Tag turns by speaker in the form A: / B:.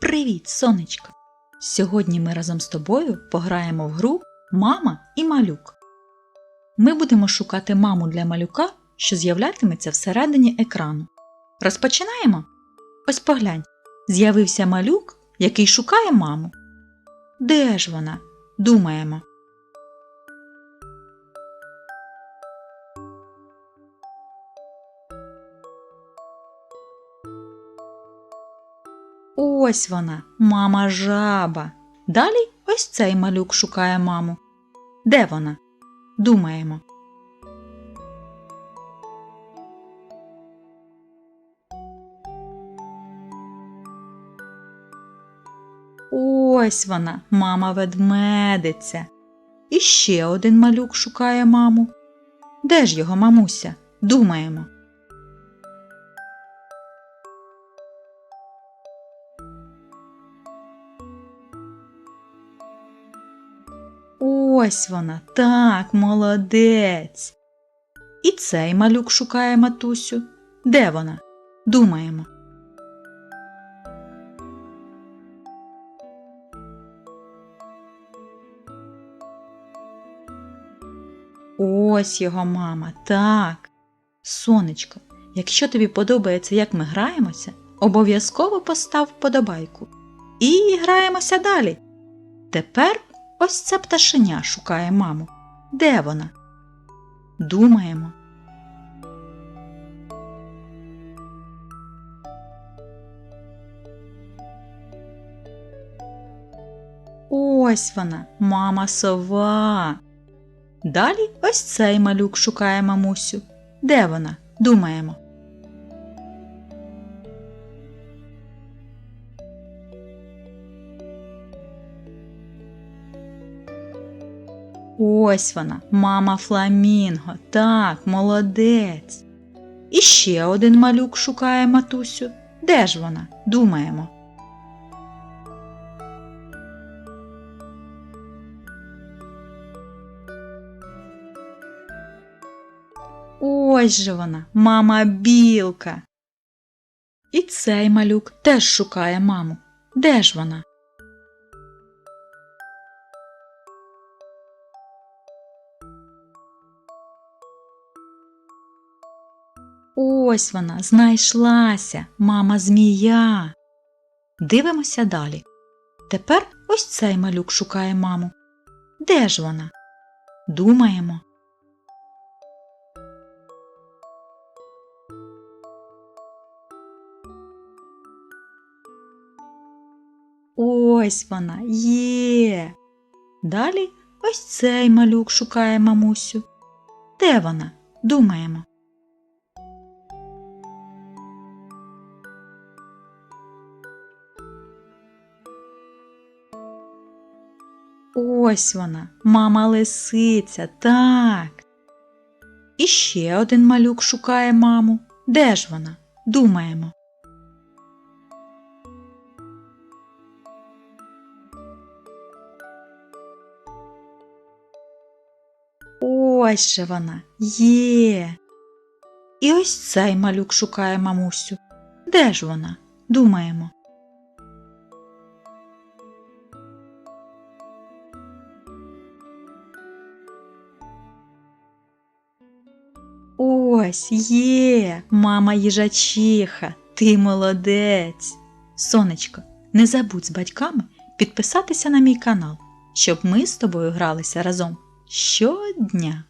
A: Привіт, сонечко! Сьогодні ми разом з тобою пограємо в гру Мама і малюк. Ми будемо шукати маму для малюка, що з'являтиметься всередині екрану. Розпочинаємо? Ось поглянь, з'явився малюк, який шукає маму. Де ж вона? Думаємо. Ось вона, мама жаба. Далі ось цей малюк шукає маму. Де вона? Думаємо. Ось вона, мама ведмедиця. І ще один малюк шукає маму. Де ж його мамуся? Думаємо. Ось вона, так, молодець. І цей малюк шукає матусю. Де вона? Думаємо. Ось його мама, так. Сонечко, якщо тобі подобається, як ми граємося, обов'язково постав вподобайку. І граємося далі. Тепер ось це пташеня шукає маму. Де вона? Думаємо. Ось вона, мама сова. Далі ось цей малюк шукає мамусю. Де вона? Думаємо. Ось вона, мама Фламінго. Так, молодець. І ще один малюк шукає матусю. Де ж вона? Думаємо. Ось же вона, мама білка. І цей малюк теж шукає маму. Де ж вона? Ось вона, знайшлася, мама змія. Дивимося далі. Тепер ось цей малюк шукає маму. Де ж вона? Думаємо. Ось вона є. Далі ось цей малюк шукає мамусю. Де вона? Думаємо. Ось вона, мама лисиця, так. І ще один малюк шукає маму. Де ж вона? Думаємо. Ось же вона є. І ось цей малюк шукає мамусю. Де ж вона? Думаємо. Ось є, мама їжачиха, ти молодець. Сонечко, не забудь з батьками підписатися на мій канал, щоб ми з тобою гралися разом щодня.